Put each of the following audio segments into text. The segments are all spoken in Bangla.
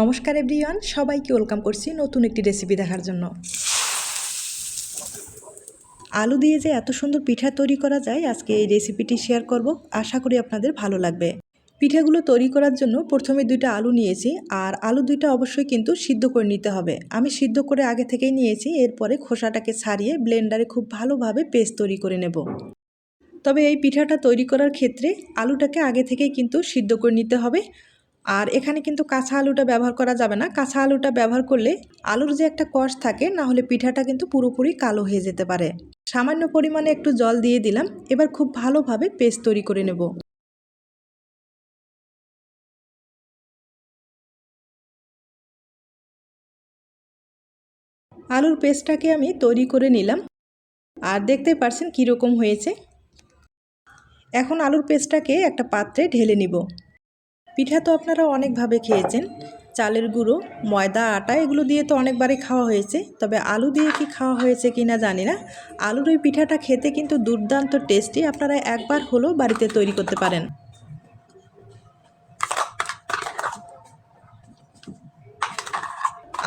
নমস্কার এভরিওয়ান, সবাইকে ওয়েলকাম করছি নতুন একটি রেসিপি দেখার জন্য। আলু দিয়ে যে এত সুন্দর পিঠা তৈরি করা যায়, আজকে এই রেসিপিটি শেয়ার করব। আশা করি আপনাদের ভালো লাগবে। পিঠাগুলো তৈরি করার জন্য প্রথমে দুইটা আলু নিয়েছি, আর আলু দুইটা অবশ্যই কিন্তু সিদ্ধ করে নিতে হবে। আমি সিদ্ধ করে আগে থেকেই নিয়েছি, এরপরে খোসাটাকে ছাড়িয়ে ব্লেন্ডারে খুব ভালোভাবে পেস্ট তৈরি করে নেব। তবে এই পিঠাটা তৈরি করার ক্ষেত্রে আলুটাকে আগে থেকেই কিন্তু সিদ্ধ করে নিতে হবে। আর এখানে কিন্তু কাঁচা আলুটা ব্যবহার করা যাবে না। কাঁচা আলুটা ব্যবহার করলে আলুর যে একটা কষ থাকে, না হলে পিঠাটা কিন্তু পুরোপুরি কালো হয়ে যেতে পারে। সামান্য পরিমাণে একটু জল দিয়ে দিলাম। এবার খুব ভালোভাবে পেস্ট তৈরি করে নেব। আলুর পেস্টটাকে আমি তৈরি করে নিলাম। আর দেখতে পারছেন কীরকম হয়েছে। এখন আলুর পেস্টটাকে একটা পাত্রে ঢেলে নিব। পিঠা তো আপনারা অনেকভাবে খেয়েছেন। চালের গুঁড়ো, ময়দা, আটা এগুলো দিয়ে তো অনেকবারই খাওয়া হয়েছে। তবে আলু দিয়ে কি খাওয়া হয়েছে কি না জানি না। আলুর ওই পিঠাটা খেতে কিন্তু দুর্দান্ত টেস্টি। আপনারা একবার হলেও বাড়িতে তৈরি করতে পারেন।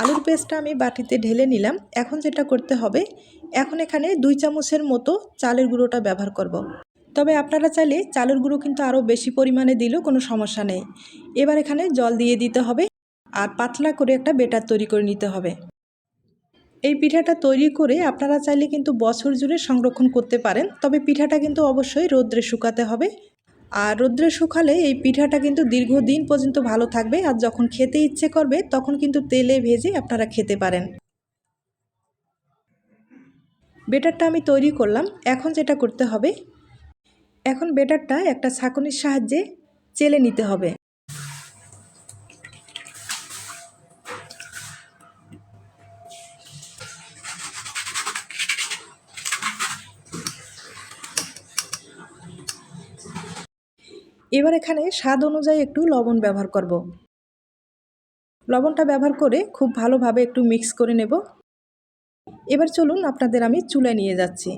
আলুর পেস্টটা আমি বাটিতে ঢেলে নিলাম। এখন যেটা করতে হবে, এখন এখানে দুই চামচের মতো চালের গুঁড়োটা ব্যবহার করব। তবে আপনারা চাইলে চালের গুঁড়ো কিন্তু আরও বেশি পরিমাণে দিলেও কোনো সমস্যা নেই। এবার এখানে জল দিয়ে দিতে হবে আর পাতলা করে একটা বেটার তৈরি করে নিতে হবে। এই পিঠাটা তৈরি করে আপনারা চাইলে কিন্তু বছর জুড়ে সংরক্ষণ করতে পারেন, তবে পিঠাটা কিন্তু অবশ্যই রোদ্রে শুকাতে হবে। আর রোদ্রে শুকালে এই পিঠাটা কিন্তু দীর্ঘদিন পর্যন্ত ভালো থাকবে আর যখন খেতে ইচ্ছে করবে তখন কিন্তু তেলে ভেজে আপনারা খেতে পারেন। বেটারটা আমি তৈরি করলাম, এখন যেটা করতে হবে এখন বেটারটা একটা ছাঁকনির সাহায্যে চেলে নিতে হবে। এবার এখানে স্বাদ অনুযায়ী একটু লবণ ব্যবহার করব। লবণটা ব্যবহার করে খুব ভালোভাবে একটু মিক্স করে নেব। এবার চলুন আপনাদের আমি চুলায় নিয়ে যাচ্ছি।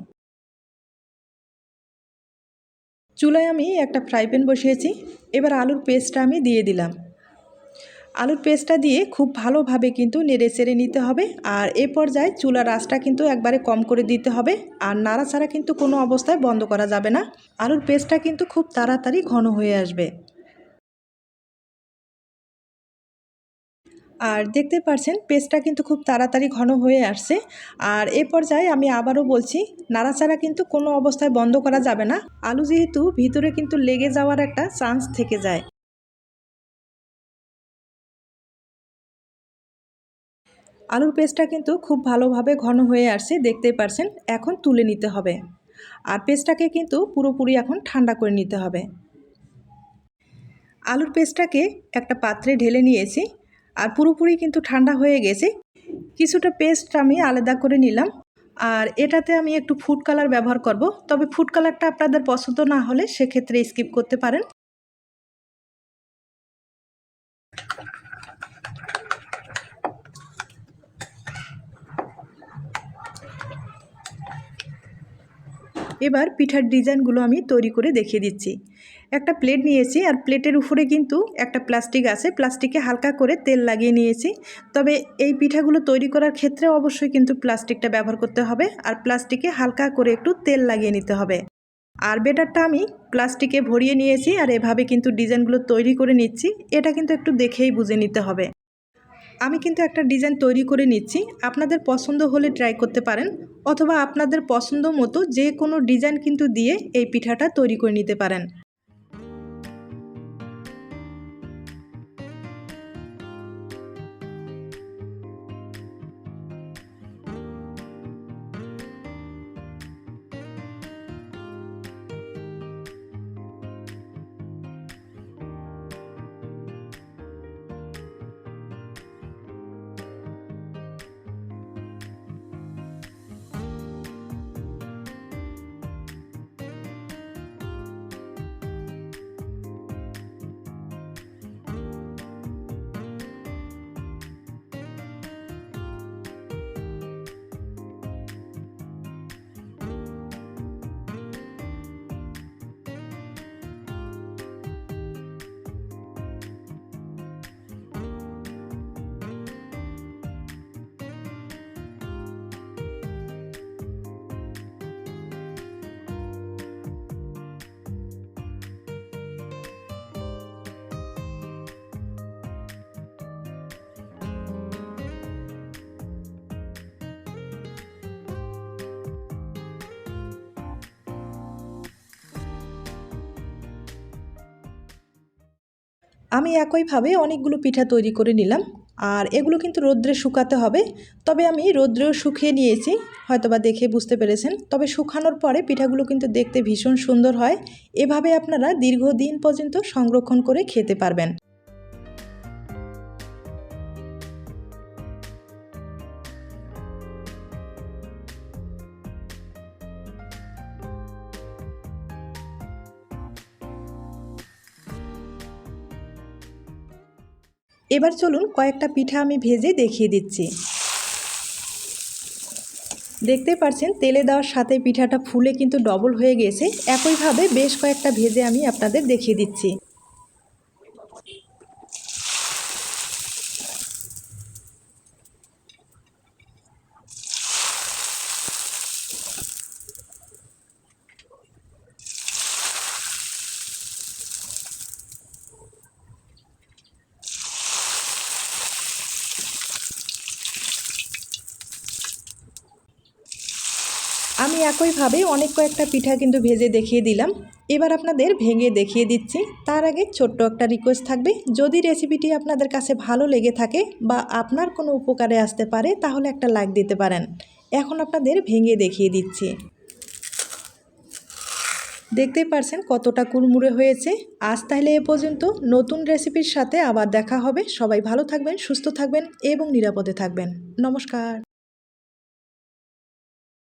চুলায় আমি একটা ফ্রাই প্যান বসিয়েছি। এবার আলুর পেস্টটা আমি দিয়ে দিলাম। আলুর পেস্টটা দিয়ে খুব ভালোভাবে কিন্তু নেড়ে চেড়ে নিতে হবে আর এ পর্যায়ে চুলার আঁচটা কিন্তু একবারে কম করে দিতে হবে আর নাড়াচাড়া কিন্তু কোনো অবস্থায় বন্ধ করা যাবে না। আলুর পেস্টটা কিন্তু খুব তাড়াতাড়ি ঘন হয়ে আসবে। আর দেখতে পারছেন পেস্টটা কিন্তু খুব তাড়াতাড়ি ঘন হয়ে আসছে। আর এ পর্যায়ে আমি আবারও বলছি, নাড়াচাড়া কিন্তু কোনো অবস্থায় বন্ধ করা যাবে না। আলু যেহেতু ভিতরে কিন্তু লেগে যাওয়ার একটা চান্স থেকে যায়। আলুর পেস্টটা কিন্তু খুব ভালোভাবে ঘন হয়ে আসছে, দেখতেই পারছেন, এখন তুলে নিতে হবে। আর পেস্টটাকে কিন্তু পুরোপুরি এখন ঠান্ডা করে নিতে হবে। আলুর পেস্টটাকে একটা পাত্রে ঢেলে নিয়েছি। আর পুরোপুরি কিন্তু ঠান্ডা হয়ে গেছে। কিছুটা পেস্ট আমি আলাদা করে নিলাম। আর এটাতে আমি একটু ফুড কালার ব্যবহার করব। তবে ফুড কালারটা আপনাদের পছন্দ না হলে সেক্ষেত্রে স্কিপ করতে পারেন। এবার পিঠার ডিজাইনগুলো আমি তৈরি করে দেখিয়ে দিচ্ছি। একটা প্লেট নিয়েছি আর প্লেটের উপরে কিন্তু একটা প্লাস্টিক আছে। প্লাস্টিকে হালকা করে তেল লাগিয়ে নিয়েছি। তবে এই পিঠাগুলো তৈরি করার ক্ষেত্রে অবশ্যই কিন্তু প্লাস্টিকটা ব্যবহার করতে হবে আর প্লাস্টিকে হালকা করে একটু তেল লাগিয়ে নিতে হবে। আর বেটারটা আমি প্লাস্টিকে ভরিয়ে নিয়েছি আর এভাবে কিন্তু ডিজাইনগুলো তৈরি করে নিচ্ছি। এটা কিন্তু একটু দেখেই বুঝে নিতে হবে। আমি কিন্তু একটা ডিজাইন তৈরি করে নিচ্ছি। আপনাদের পছন্দ হলে ট্রাই করতে পারেন অথবা আপনাদের পছন্দ মতো যে কোনো ডিজাইন কিন্তু দিয়ে এই পিঠাটা তৈরি করে নিতে পারেন। আমি একইভাবে অনেকগুলো পিঠা তৈরি করে নিলাম। আর এগুলো কিন্তু রোদ্রে শুকাতে হবে। তবে আমি রোদ্রেও শুকিয়ে নিয়েছি। হয়তোবা দেখে বুঝতে পেরেছেন। তবে শুকানোর পরে পিঠাগুলো কিন্তু দেখতে ভীষণ সুন্দর হয়। এভাবে আপনারা দীর্ঘদিন পর্যন্ত সংরক্ষণ করে খেতে পারবেন। এবার চলুন কয়েকটা পিঠা আমি ভেজে দেখিয়ে দিচ্ছি। দেখতে পাচ্ছেন, তেলে দেওয়ার সাথে পিঠাটা ফুলে কিন্তু ডবল হয়ে গেছে। একইভাবে বেশ কয়েকটা ভেজে আমি আপনাদের দেখিয়ে দিচ্ছি। আমি একইভাবে অনেক কয়েকটা পিঠা কিন্তু ভেজে দেখিয়ে দিলাম। এবার আপনাদের ভেঙে দেখিয়ে দিচ্ছি। তার আগে ছোট্ট একটা রিকোয়েস্ট থাকবে। যদি রেসিপিটি আপনাদের কাছে ভালো লেগে থাকে বা আপনার কোনো উপকারে আসতে পারে, তাহলে একটা লাইক দিতে পারেন। এখন আপনাদের ভেঙে দেখিয়ে দিচ্ছি। দেখতেই পারছেন কতটা কুড়মুড়ে হয়েছে। আজ তাহলে এ পর্যন্ত। নতুন রেসিপির সাথে আবার দেখা হবে। সবাই ভালো থাকবেন, সুস্থ থাকবেন এবং নিরাপদে থাকবেন। নমস্কার।